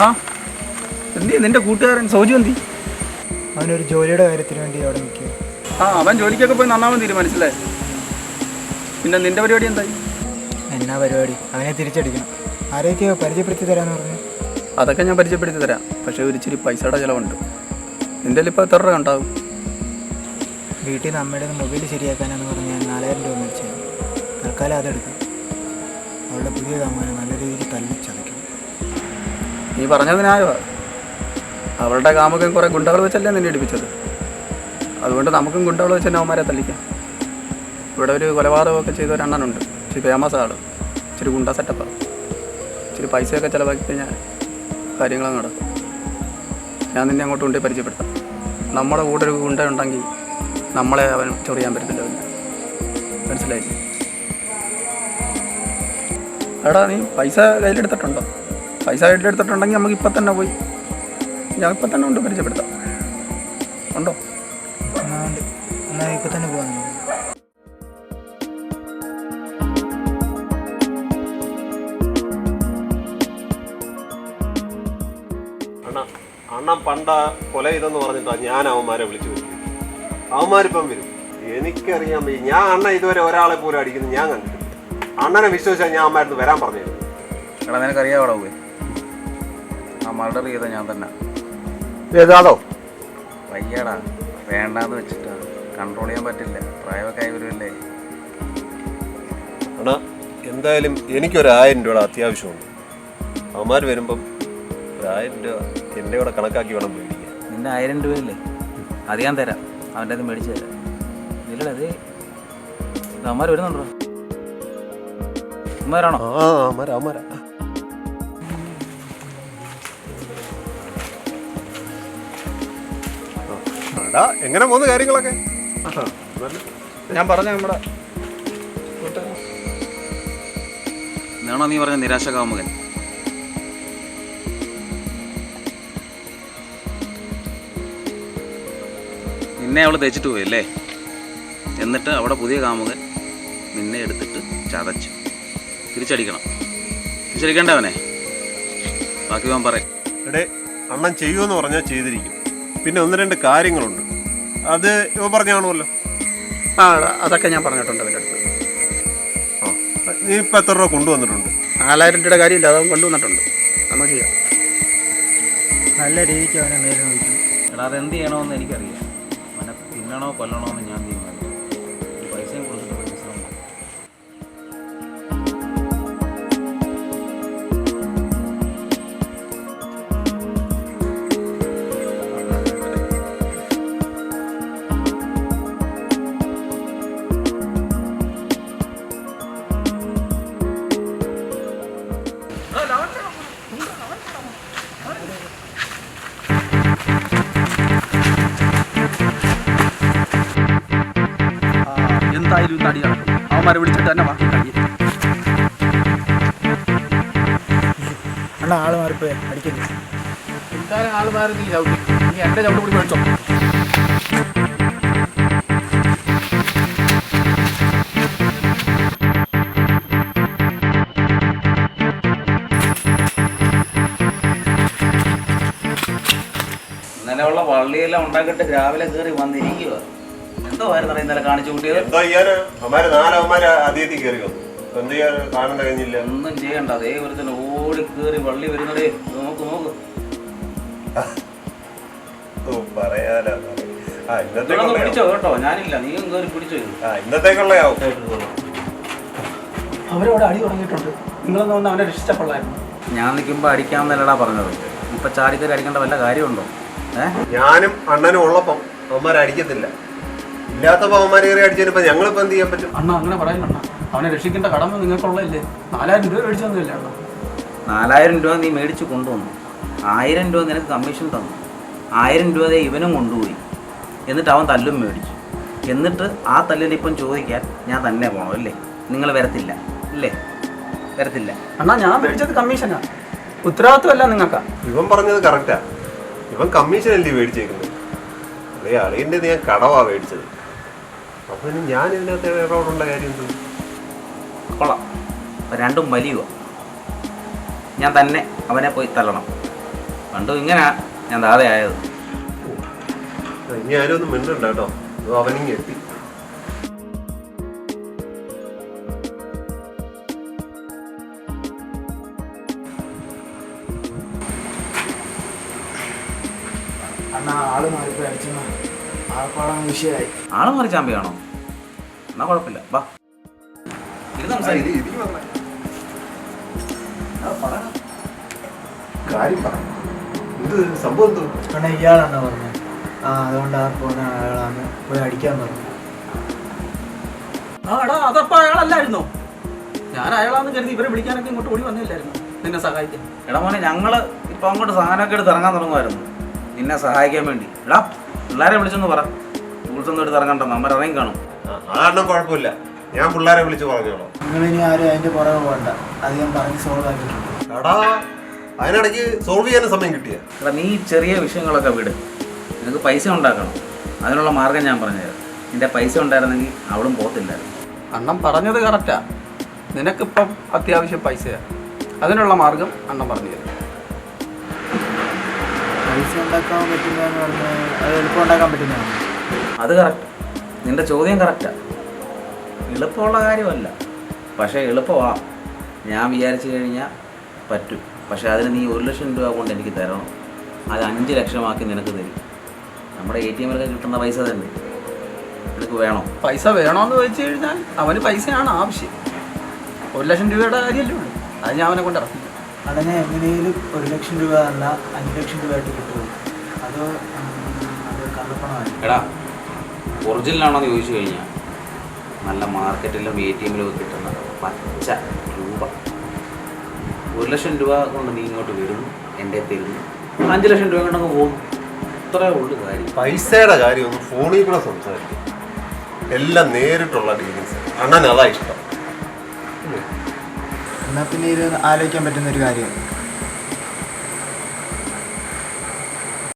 ആ? എന്തി നിന്റെ കൂട്ടുകാരൻ സോജു എന്തി അവനൊരു ജോലിയുടെ കാര്യത്തിന് വേണ്ടി അവിടെ നിൽക്കുക ആ അവൻ ജോലിക്കൊക്കെ പോയി നന്നാവാൻ തീരുമാനിച്ചല്ലേ? പിന്നെ നിന്റെ പരിപാടി എന്തായി? എന്നാ പരിപാടി? അവനെ തിരിച്ചടിക്കണം. ആരെയൊക്കെയോ പരിചയപ്പെടുത്തി തരാന്ന് പറഞ്ഞു. അതൊക്കെ ഞാൻ പരിചയപ്പെടുത്തി തരാം. പക്ഷേ ഒരു ഇച്ചിരി പൈസയുടെ ചിലവുണ്ട്. നിന്റെ ഇപ്പോൾ എത്ര രൂപ ഉണ്ടാവും? വീട്ടിൽ നിന്ന് അമ്മയുടെ മൊബൈൽ ശരിയാക്കാനെന്ന് പറഞ്ഞ് ഞാൻ നാലായിരം രൂപ മേടിച്ചു തൽക്കാലം അതെടുക്കും. അവളുടെ പുതിയ തമ്മാനെ നല്ല രീതിയിൽ തല്ലിച്ചതും നീ പറഞ്ഞത് അവളുടെ കാമുകൻ കുറേ ഗുണ്ടകൾ വെച്ചല്ലേ നിന്നെ ഇടിപ്പിച്ചത്? അതുകൊണ്ട് നമുക്കും ഗുണ്ടകൾ വെച്ച് അവന്മാരെ തല്ലിക്കാം. ഇവിടെ ഒരു കൊലപാതകമൊക്കെ ചെയ്ത ഒരു അണ്ണനുണ്ട്. ഇച്ചിരി ഫേമസ് ആൾ ഇച്ചിരി ഗുണ്ട സെറ്റപ്പാണ് ഇച്ചിരി പൈസയൊക്കെ ചിലവാക്കി കഴിഞ്ഞാൽ കാര്യങ്ങളങ്ങ് നടക്കും. ഞാൻ നിന്നെ അങ്ങോട്ട് കൊണ്ടേ പരിചയപ്പെടുത്താം. നമ്മുടെ കൂടെ ഒരു ഗുണ്ട ഉണ്ടെങ്കിൽ നമ്മളെ അവൻ ചൊറിയാൻ പറ്റത്തില്ല അവന്. മനസ്സിലായി എടാ നീ പൈസ കയ്യിലെടുത്തിട്ടുണ്ടോ? പൈസ എടുത്തിട്ടുണ്ടെങ്കിൽ നമുക്ക് ഇപ്പം തന്നെ പോയി. ഞാൻ ഇപ്പം തന്നെ ഉണ്ട് പരിചയപ്പെടുത്താം. ഉണ്ടോ? ഇപ്പം തന്നെ പോകാൻ അണ്ണ അണ്ണൻ പണ്ട കൊല ചെയ്തെന്ന് പറഞ്ഞിട്ടാ ഞാൻ അവന്മാരെ വിളിച്ചു വരുത്തി അവന്മാരിപ്പം വരും. എനിക്കറിയാൻ വയ്യ. ഞാൻ അണ്ണ ഇതുവരെ ഒരാളെ പോലും അടിക്കുന്നു ഞാൻ കണ്ടിട്ടില്ല. അണ്ണനെ വിശ്വസിച്ചാൽ ഞാൻ അമ്മായിരുന്നു വരാൻ പറഞ്ഞിരുന്നു എടാ നിനക്കറിയാവടാ പോയി മർഡർ ചെയ്ത ഞാൻ തന്നെ. ഏതാതോ വയ്യടാ. വേണ്ടാന്ന് വെച്ചിട്ടാ. കൺട്രോൾ ചെയ്യാൻ പറ്റില്ല. പ്രായമൊക്കെ ആയി വരുമല്ലേ അണ്ണ എന്തായാലും എനിക്കൊരു ആയിരം രൂപയുടെ അത്യാവശ്യമുണ്ട്. അവന്മാർ വരുമ്പം ഒരു ആയിരം രൂപ എന്റെ കൂടെ കണക്കാക്കി വേണം മേടിക്കാൻ. നിന്റെ ആയിരം രൂപയല്ലേ? അത് ഞാൻ തരാം. അവന്റെ അത് മേടിച്ചു തരാം. ഇല്ലടാ അത് അവന്മാർ വരുന്നുണ്ടോ? അവന്മാരാണോ? ആ അവന്മാരാ അവന്മാരാ. അടാ എങ്ങനെ പോകുന്ന കാര്യങ്ങളൊക്കെ? ഞാൻ പറഞ്ഞ നമ്മുടെ ഇതാണോ നീ പറഞ്ഞ നിരാശ കാമുകൻ നിന്നെ അവൾ തേച്ചിട്ട് പോയല്ലേ അല്ലേ? എന്നിട്ട് അവിടെ പുതിയ കാമുകൻ നിന്നെ എടുത്തിട്ട് ചതച്ചു. തിരിച്ചടിക്കണം. തിരിച്ചടിക്കണ്ടേ അവനെ. ബാക്കി ഞാൻ പറയാം. എടേ അണ്ണൻ ചെയ്യുമെന്ന് പറഞ്ഞാൽ ചെയ്തിരിക്കും. പിന്നെ ഒന്ന് രണ്ട് കാര്യങ്ങളുണ്ട്. അത് ഇവ പറഞ്ഞാണല്ലോ ആ അതൊക്കെ ഞാൻ പറഞ്ഞിട്ടുണ്ട് അവന്റെ അടുത്ത്. ആ നീ ഇപ്പം എത്ര രൂപ കൊണ്ടുവന്നിട്ടുണ്ട്? നാലായിരം രൂപയുടെ കാര്യമില്ല അതവൻ കൊണ്ടുവന്നിട്ടുണ്ട്. നമ്മൾ ചെയ്യാം. നല്ല രീതിക്ക് അവനെ നേരെ നോക്കണം എടാ അതെന്ത് ചെയ്യണമെന്ന് എനിക്കറിയാം. അവനെ തിന്നണോ കൊല്ലണോ എന്ന് ഞാൻ തീരുമാനിക്കും എന്തായാലും ഇന്ന് അടി നടക്കും. അവന്മാരെ വിളിച്ചിട്ട് തന്നെ ബാക്കി കഴിയും അണ്ണാ ആൾ മാറിപ്പോയി. അടിക്കല്ലേ എന്തായാലും ആൾ മാറി നീ ചവിട്ടി നീ എന്റെ ചവിട്ട് കൂടി മേടിച്ചോ. അങ്ങനെയുള്ള ഉള്ള വള്ളിയെല്ലാം ഉണ്ടാക്കിയിട്ട് രാവിലെ കയറി വന്നിരിക്കുക എന്തോ ആയിരുന്നു ഇന്നലെ കാണിച്ചു കൂട്ടിയത്? എന്തോ ചെയ്യാന് അവന്മാര് നാല് അവന്മാര് ആദ്യത്തിൽ കയറി വന്നു. ഇപ്പൊ എന്ത് ചെയ്യാൻ കാണാൻ കഴിഞ്ഞില്ല ഒന്നും ചെയ്യണ്ട. അതേ ഓടി കയറി വള്ളി വരുന്നടേ നോക്ക് നോക്ക്. ആ പിടിച്ചോ കേട്ടോ. ഞാനില്ല. നീയും കയറി പിടിച്ചോ ആ ഇന്നത്തേക്കുള്ളയാവും അവരവിടെ അടി തുടങ്ങിയിട്ടുണ്ട്. നിങ്ങളൊന്നും ഒന്ന് അവനെ രക്ഷിച്ചപ്പോഴായിരുന്നു ഞാൻ നിൽക്കുമ്പോൾ അടിക്കാമെന്നല്ലടാ പറഞ്ഞത്. ഇപ്പൊ ചാടിക്കറി അടിക്കേണ്ട വല്ല കാര്യമുണ്ടോ? ഏഹ് ഞാനും അണ്ണനും ഉള്ളപ്പം അവന്മാരെ അവന്മാര് കയറി അടിച്ചതിനിപ്പോ ഞങ്ങളിപ്പോ എന്ത് ചെയ്യാൻ പറ്റും? അണ്ണ അങ്ങനെ പറയുന്നുണ്ട് അവനെ രക്ഷിക്കേണ്ട കടമ നിങ്ങൾക്കുള്ളതല്ലേ. നാലായിരം രൂപ മേടിച്ചു തന്നില്ലേ അണ്ണ. നാലായിരം രൂപ നീ മേടിച്ച് കൊണ്ടുവന്നു. ആയിരം രൂപ നിനക്ക് കമ്മീഷൻ തന്നു. ആയിരം രൂപ ഇവനും കൊണ്ടുപോയി. എന്നിട്ട് അവൻ തല്ലും മേടിച്ചു. എന്നിട്ട് ആ തല്ലിന് ഇപ്പം ചോദിക്കാൻ ഞാൻ തന്നെ പോകണം അല്ലേ? നിങ്ങൾ വരത്തില്ല അല്ലേ? വരത്തില്ല. അണ്ണാ ഞാൻ മേടിച്ചത് കമ്മീഷനാ ഉത്തരവാദിത്വമല്ല നിങ്ങൾക്കാ. ഇവൻ പറഞ്ഞത് കറക്റ്റാ ഇവൻ കമ്മീഷൻ അല്ലേ മേടിച്ചേക്കുന്നത്? അളിയന്റെ ഞാൻ കടവാ മേടിച്ചത്. അപ്പൊ ഇനി ഞാൻ ഇതിനകത്ത് ഇടപാടുള്ള കാര്യം എന്ത്? കൊള്ളാം. രണ്ടും വലിയ ഞാൻ തന്നെ അവനെ പോയി തള്ളണം പണ്ടും ഇങ്ങനെ ഞാൻ താതെ ആയത്. ഇനി ആരൊന്നും ഒന്നും മിണ്ടണ്ട കേട്ടോ. അവനിങ്ങി എത്തി. അണ്ണാ ആൾ മാറിപ്പോയി അടിച്ചെന്നാ ആൾപ്പാടാൻ വിഷയമായി. ആൾ മാറി ചാമ്പിയാണോ എന്നാ കുഴപ്പമില്ല. വാ. ഇത് കാര്യം പറ. ഇത് സംഭവം അണ്ണാ ഇയാളാണ് പറഞ്ഞത് ആ അതുകൊണ്ട് ആ പോണ അയാളാണ് പോയി അടിക്കാൻ പറഞ്ഞു. ആ എടാ അതപ്പോ അയാളല്ലായിരുന്നോ? ഞാൻ അയാളാന്ന് കരുതി ഇവരെ വിളിക്കാനൊക്കെ ഇങ്ങോട്ട് ഓടി വന്നില്ലായിരുന്നു. നിന്നെ സഹായിക്കാൻ. എടാ മോനെ ഞങ്ങൾ ഇപ്പൊ അങ്ങോട്ട് സാധനമൊക്കെ എടുത്ത് ഇറങ്ങാൻ തുടങ്ങുമായിരുന്നു നിന്നെ സഹായിക്കാൻ വേണ്ടി. എടാ പിള്ളേരെ വിളിച്ചൊന്ന് പറ. ടൂൾസ് ഒന്നും എടുത്ത് ഇറങ്ങണ്ട. നമ്മൾ ഇറങ്ങി കാണും. അതാണ് കുഴപ്പമില്ല. ഞാൻ പിള്ളേരെ വിളിച്ച് പറഞ്ഞോളാം നിങ്ങളിനി ആരും അതിന്റെ പുറകെ പോകണ്ട. അധികം പറഞ്ഞ് സോൾവ് ആക്കിയിട്ടുണ്ട്. എടാ അതിനിടയ്ക്ക് സോൾവ് ചെയ്യാൻ സമയം കിട്ടിയ. എടാ നീ ചെറിയ വിഷയങ്ങളൊക്കെ വിട്. നിനക്ക് പൈസ ഉണ്ടാക്കണം. അതിനുള്ള മാർഗം ഞാൻ പറഞ്ഞുതരാം നിന്റെ പൈസ ഉണ്ടായിരുന്നെങ്കിൽ അവളും പോത്തില്ല അണ്ണം പറഞ്ഞത് കറക്റ്റാ നിനക്കിപ്പം അത്യാവശ്യം പൈസയാ. അതിനുള്ള മാർഗം അണ്ണം പറഞ്ഞു തരും. പൈസ ഉണ്ടാക്കാൻ പറ്റുന്നതെന്ന് പറഞ്ഞാൽ അത് എളുപ്പം ഉണ്ടാക്കാൻ പറ്റുന്നതാണ് അത് കറക്റ്റ് നിന്റെ ചോദ്യം കറക്റ്റാ എളുപ്പമുള്ള കാര്യമല്ല. പക്ഷേ എളുപ്പമാ. ഞാൻ വിചാരിച്ചു കഴിഞ്ഞാൽ പറ്റും. പക്ഷേ അതിന് നീ ഒരു ലക്ഷം രൂപ കൊണ്ട് എനിക്ക് തരണം. അത് അഞ്ച് ലക്ഷമാക്കി നിനക്ക് തരും. നമ്മുടെ എ ടി എമ്മിലൊക്കെ കിട്ടുന്ന പൈസ തന്നെ. നിനക്ക് വേണോ? പൈസ വേണോന്ന് ചോദിച്ചു കഴിഞ്ഞാൽ അവന് പൈസയാണ് ആവശ്യം. ഒരു ലക്ഷം രൂപയുടെ കാര്യമല്ലേ ഉള്ളൂ അത് ഞാൻ അവനെ കൊണ്ട് അതിനെ എങ്ങനെയും ഒരു ലക്ഷം രൂപ അല്ല അഞ്ച് ലക്ഷം രൂപ ആയിട്ട് കിട്ടുമോ അതോ അത് കള്ളപ്പണമായി എടാ ഒറിജിനലാണോ എന്ന് ചോദിച്ചു കഴിഞ്ഞാൽ നല്ല മാർക്കറ്റിലും എ ടി എമ്മിലും ഒക്കെ കിട്ടുന്ന പച്ച രൂപ. ഒരു ലക്ഷം രൂപ കൊണ്ട് നീ ഇങ്ങോട്ട് വരുന്നു എന്റെ തരുന്നു അഞ്ച് ലക്ഷം രൂപ കൊണ്ടങ്ങ് പോകും ഇത്രേ ഉള്ളു കാര്യം. പൈസയുടെ കാര്യം ഒന്ന് ഫോണിൽ കൂടെ സംസാരിക്കും. എല്ലാം നേരിട്ടുള്ള ഡീലിങ്സ്. അണ്ണൻ അതാ ഇഷ്ടം. എന്നാൽ പിന്നെ ഇത് ആലോചിക്കാൻ പറ്റുന്ന ഒരു കാര്യം.